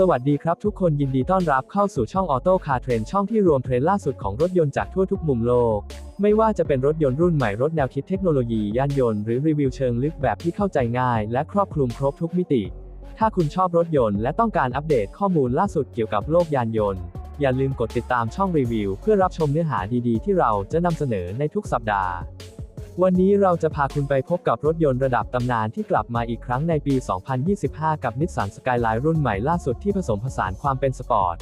สวัสดีครับทุกคนยินดีต้อนรับเข้าสู่ช่องออโต้คาร์เทรนช่องที่รวมเทรนด์ล่าสุดของรถยนต์จากทั่วทุกมุมโลก ไม่ว่าจะเป็นรถยนต์รุ่นใหม่รถแนวคิดเทคโนโลยียานยนต์หรือรีวิวเชิงลึกแบบที่เข้าใจง่าย และครอบคลุมครบทุกมิติ ถ้าคุณชอบรถยนต์และต้องการอัปเดตข้อมูลล่าสุดเกี่ยวกับโลกยานยนต์ อย่าลืมกดติดตามช่องรีวิว เพื่อรับชมเนื้อหาดีๆ ที่เราจะนำเสนอในทุกสัปดาห์ วันนี้เราจะพาคุณไปพบกับรถยนต์ระดับตำนานที่กลับมาอีกครั้งในปี 2025 กับนิสสันสกายไลน์รุ่นใหม่ล่าสุดที่ผสมผสานความเป็นสปอร์ต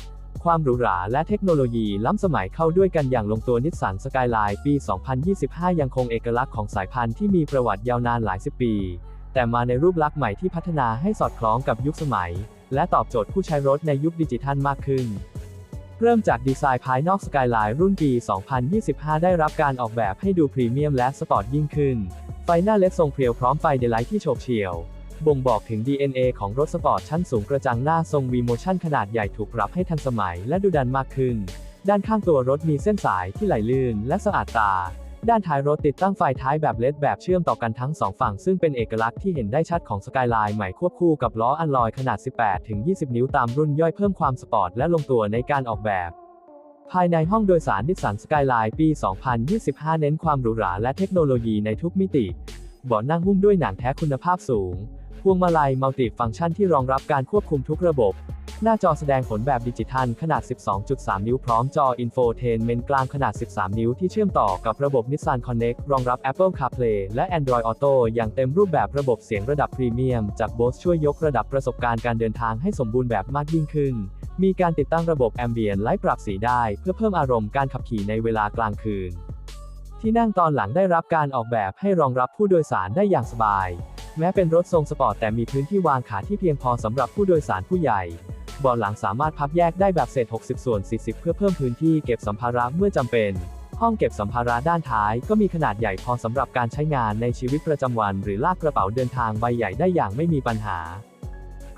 ความหรูหราและเทคโนโลยีล้ำสมัยเข้าด้วยกันอย่างลงตัวนิสสันสกายไลน์ปี 2025 ยังคงเอกลักษณ์ของสายพันธุ์ที่มีประวัติยาวนานหลายสิบปี แต่มาในรูปลักษณ์ใหม่ที่พัฒนาให้สอดคล้องกับยุคสมัย และตอบโจทย์ผู้ใช้รถในยุคดิจิทัลมากขึ้น เริ่มจากดีไซน์ภายนอกสกายไลน์รุ่นปี 2025 ได้รับการออกแบบให้ดูพรีเมียมและสปอร์ตยิ่งขึ้น ไฟหน้าเล็กทรงเพรียวพร้อมไฟเดลไลท์ที่โฉบเฉี่ยว บ่งบอกถึง DNA ของรถสปอร์ตชั้นสูงกระจังหน้าทรงวีโมชั่นขนาดใหญ่ถูกปรับให้ทันสมัยและดูดันมากขึ้น ด้านข้างตัวรถมีเส้นสายที่ไหลลื่นและสะอาดตา ด้านท้ายรถติดตั้งไฟท้ายแบบเลดแบบเชื่อมต่อกันทั้งสองฝั่ง ซึ่งเป็นเอกลักษณ์ที่เห็นได้ชัดของสกายไลน์ใหม่ควบคู่กับล้ออัลลอยขนาด 18-20 นิ้วตามรุ่นย่อยเพิ่มความสปอร์ตและลงตัวในการออกแบบภายในห้องโดยสารนิสสันสกายไลน์ปี 2025 เน้นความหรูหราและเทคโนโลยีในทุกมิติ เบาะนั่งหุ้มด้วยหนังแท้คุณภาพสูง พวงมาลัยมัลติฟังก์ชันที่รองรับการควบคุมทุกระบบ หน้าจอแสดงผลแบบดิจิทัลขนาด 12.3 นิ้วพร้อมจออินโฟเทนเมนต์กลางขนาด 13 นิ้วที่เชื่อมต่อกับระบบ Nissan Connect รองรับ Apple CarPlay และ Android Auto อย่างเต็มรูปแบบระบบเสียงระดับพรีเมียม จาก Bose ช่วยยกระดับประสบการณ์การเดินทางให้สมบูรณ์แบบมากยิ่งขึ้น มีการติดตั้งระบบ Ambient Light ปรับสีได้ เพื่อเพิ่มอารมณ์การขับขี่ในเวลากลางคืน ที่นั่งตอนหลังได้รับการออกแบบให้รองรับผู้โดยสารได้อย่างสบาย แม้เป็นรถทรงสปอร์ตแต่มีพื้นที่วางขาที่เพียงพอสำหรับผู้โดยสารผู้ใหญ่ บาะหลังสามารถพับแยกได้แบบเศษ 60 ส่วน 40 เพื่อเพิ่มพื้นที่เก็บสัมภาระเมื่อจำเป็น ห้องเก็บสัมภาระด้านท้ายก็มีขนาดใหญ่พอสำหรับการใช้งานในชีวิตประจำวัน หรือลากกระเป๋าเดินทางใบใหญ่ได้อย่างไม่มีปัญหา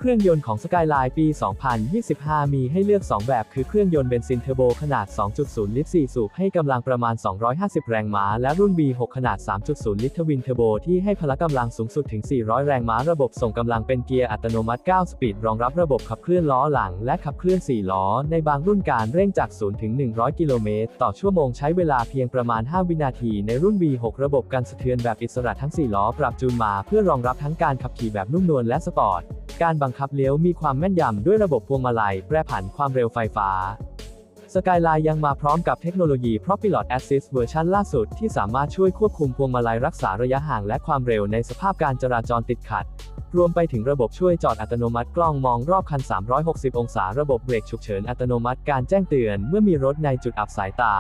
เครื่องยนต์ของ Skyline ปี 2025 มีให้เลือก 2 แบบ คือเครื่องยนต์เบนซินเทอร์โบขนาด 2.0 ลิตร 4 สูบให้กำลังประมาณ 250 แรงม้า และรุ่น B6 ขนาด 3.0 ลิตรทวินเทอร์โบที่ให้พละกำลังสูงสุดถึง 400 แรงม้า ระบบส่งกำลังเป็นเกียร์อัตโนมัติ 9 สปีด รองรับระบบขับเคลื่อนล้อหลัง และขับเคลื่อน 4 ล้อ ในบางรุ่นการเร่งจาก 0 ถึง 100 กิโลเมตร ต่อชั่วโมงใช้เวลาเพียงประมาณ 5 วินาที ในรุ่น B6 ระบบการสะเทือนแบบอิสระทั้ง 4 ล้อ ปรับจูนมา เพื่อรองรับทั้งการขับขี่แบบนุ่มนวลและสปอร์ต การบังคับเลี้ยวมีความแม่นยำด้วยระบบพวงมาลัย แปรผันความเร็วไฟฟ้า Skyline ยังมาพร้อมกับเทคโนโลยี ProPilot Assist เวอร์ชันล่าสุดที่สามารถช่วยควบคุมพวงมาลัยรักษาระยะห่างและความเร็วในสภาพการจราจรติดขัด รวมไปถึงระบบช่วยจอดอัตโนมัติกล้องมองรอบคัน 360 องศา ระบบเบรกฉุกเฉินอัตโนมัติการแจ้งเตือนเมื่อมีรถในจุดอับสายตา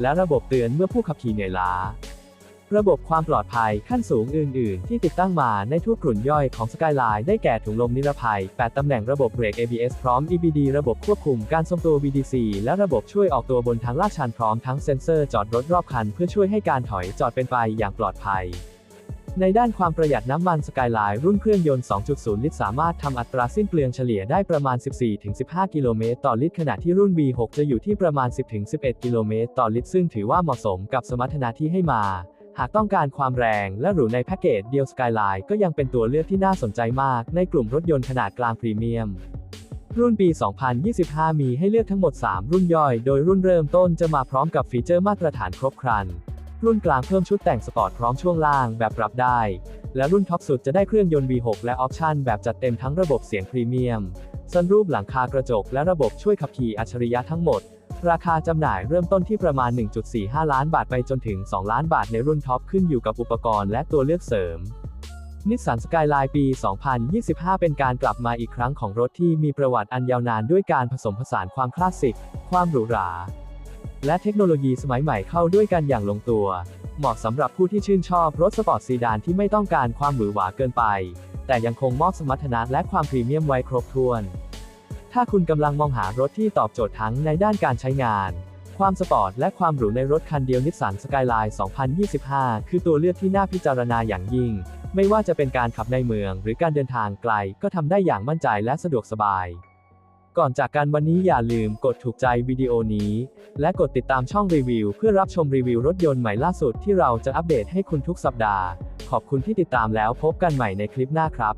และระบบเตือนเมื่อผู้ขับขี่เหนื่อยล้า ระบบความปลอดภัยขั้นสูงอื่น ๆ ที่ติดตั้งมาในทุกกลุ่นย่อยของ Skyline ได้แก่ถุงลมนิรภัย 8 ตำแหน่งระบบเบรก ABS พร้อม EBD ระบบควบคุมการทรงตัว VDC และระบบช่วยออกตัวบนทางลาดชันพร้อมทั้งเซ็นเซอร์จอดรถรอบคัน เพื่อช่วยให้การถอยจอดเป็นไปอย่างปลอดภัยในด้านความประหยัดน้ำมัน Skyline รุ่นเครื่องยนต์ 2.0 ลิตร สามารถทำอัตราสิ้นเปลืองเฉลี่ยได้ประมาณ 14-15 กิโลเมตรต่อลิตร ขณะที่รุ่น V6 จะอยู่ที่ประมาณ 10-11 กิโลเมตรต่อลิตร ซึ่งถือว่าเหมาะสมกับสมรรถนะที่ให้มา หากต้องการความแรงและหรูในแพ็กเกจเดียว Skyline ก็ยังเป็นตัวเลือกที่น่าสนใจมากในกลุ่มรถยนต์ขนาดกลางพรีเมียม รุ่นปี 2025 มีให้เลือกทั้งหมด 3 รุ่นย่อย โดยรุ่นเริ่มต้นจะมาพร้อมกับฟีเจอร์มาตรฐานครบครัน รุ่นกลางเพิ่มชุดแต่งสปอร์ตพร้อมช่วงล่างแบบปรับได้ และรุ่นท็อปสุดจะได้เครื่องยนต์ V6 และออปชั่นแบบจัดเต็มทั้งระบบเสียงพรีเมียมซันรูปหลังคากระจกและระบบช่วยขับขี่อัจฉริยะทั้งหมด ราคาจำหน่ายเริ่มต้นที่ประมาณ 1.45 ล้านบาทไปจนถึง 2 ล้านบาทในรุ่นท็อปขึ้นอยู่กับอุปกรณ์และตัวเลือกเสริมนิสสันสกายไลน์ปี 2025 เป็นการกลับมาอีกครั้งของรถที่มีประวัติอันยาวนานด้วยการผสมผสานความคลาสสิก ความหรูหรา และเทคโนโลยีสมัยใหม่เข้าด้วยกันอย่างลงตัว เหมาะสำหรับผู้ที่ชื่นชอบรถสปอร์ตซีดานที่ไม่ต้องการความหวือหวาเกินไป แต่ยังคงมอบสมรรถนะและความพรีเมียมไว้ครบถ้วน ถ้าคุณกำลังมองหารถที่ตอบโจทย์ทั้งในด้านการใช้งาน ความสปอร์ต และความหรูในรถคันเดียวนิสสันสกายไลน์ 2025 คือตัวเลือกที่น่าพิจารณาอย่างยิ่ง ไม่ว่าจะเป็นการขับในเมือง หรือการเดินทางไกลก็ทำได้อย่างมั่นใจและสะดวกสบาย ก่อนจากกันวันนี้อย่าลืมกดถูกใจวิดีโอนี้ และกดติดตามช่องรีวิว เพื่อรับชมรีวิวรถยนต์ใหม่ล่าสุดที่เราจะอัปเดตให้คุณทุกสัปดาห์ ขอบคุณที่ติดตามแล้วพบกันใหม่ในคลิปหน้าครับ